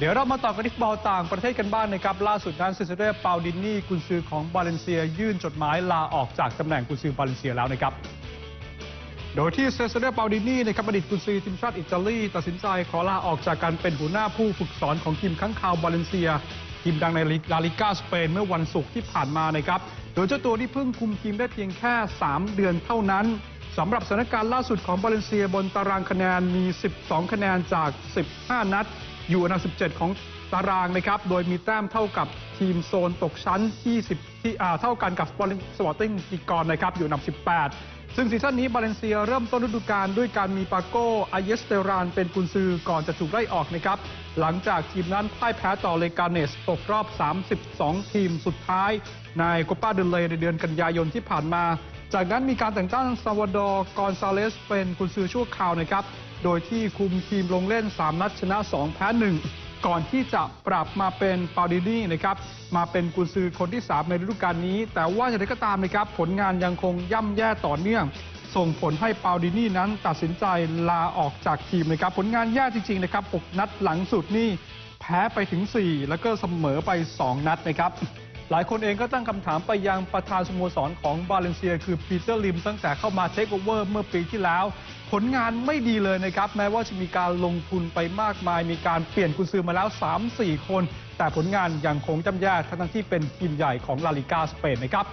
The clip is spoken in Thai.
เดี๋ยวเรามาต่อกันที่บอลต่างประเทศกันบ้างนะครับ ล่าสุดนั้นเซเซเดเปาดินนี่กุนซือของบาเลนเซีย ยื่นจดหมายลาออกจากตำแหน่งกุนซือบาเลนเซียแล้วนะครับ โดยที่เซเซเดเปาดินนี่นะครับอดีตกุนซือทีมชาติอิตาลีตัดสินใจขอลาออกจากการเป็นหัวหน้าผู้ฝึกสอนของทีมข้างคาวบาเลนเซีย ทีมดังในลาลิก้าสเปนเมื่อวันศุกร์ที่ผ่านมานะครับโดยเจ้าตัวที่เพิ่งคุมทีมได้เพียงแค่ 3 เดือนเท่านั้นสำหรับสถานการณ์ล่าสุดของบาเลนเซียบนตารางคะแนนมี 12 คะแนนจาก 15 นัด อยู่อันดับ 17 ของตารางนะครับ โดยมีแต้มเท่ากับทีมโซนตกชั้นที่10ที่อ่าเท่ากันกับสปอร์ติ้งกิกรนะครับ อยู่อันดับ 18 ซึ่งซีซั่นนี้บาเลนเซียเริ่มต้นฤดูกาลด้วยการมีปาโก้อายสเตราน เป็นกุนซือก่อนจะถูกไล่ออกนะครับ หลังจากทีมนั้นพ่ายแพ้ต่อเลกาเนสตกรอบ 32 ทีมสุดท้าย ในโคปาเดลเลในเดือนกันยายนที่ผ่านมา จากนั้นมีการแต่งตั้งซาวดอร์กอนซาเลสเป็นกุนซือชั่วคราวนะครับ โดยที่คุมทีมลงเล่น 3 นัดชนะ 2 แพ้ 1 ก่อนที่จะปรับมาเป็นปาดินี่นะครับ มาเป็นกุนซือคนที่ 3 ในฤดูกาลนี้ แต่ว่าอย่างไรก็ตามนะครับ ผลงานยังคงย่ำแย่ต่อเนื่อง ส่งผลให้ปาดินี่นั้นตัดสินใจลาออกจากทีมนะครับ ผลงานแย่จริงๆนะครับ6นัดหลังสุดนี่แพ้ไปถึง 4 แล้วก็เสมอไป 2 นัดนะครับ หลายคนเองก็ตั้งคำถามไปยังประธานสโมสรของบาเลนเซีย คือปีเตอร์ลิมตั้งแต่เข้ามาเทคโอเวอร์เมื่อปีที่แล้ว ผลงานไม่ดีเลยนะครับ แม้ว่าจะมีการลงทุนไปมากมาย มีการเปลี่ยนกุญซือมาแล้ว 3-4 คน แต่ผลงานยังคงจำแย่ทั้งที่เป็นทีมใหญ่ของลาลิกาสเปนนะครับ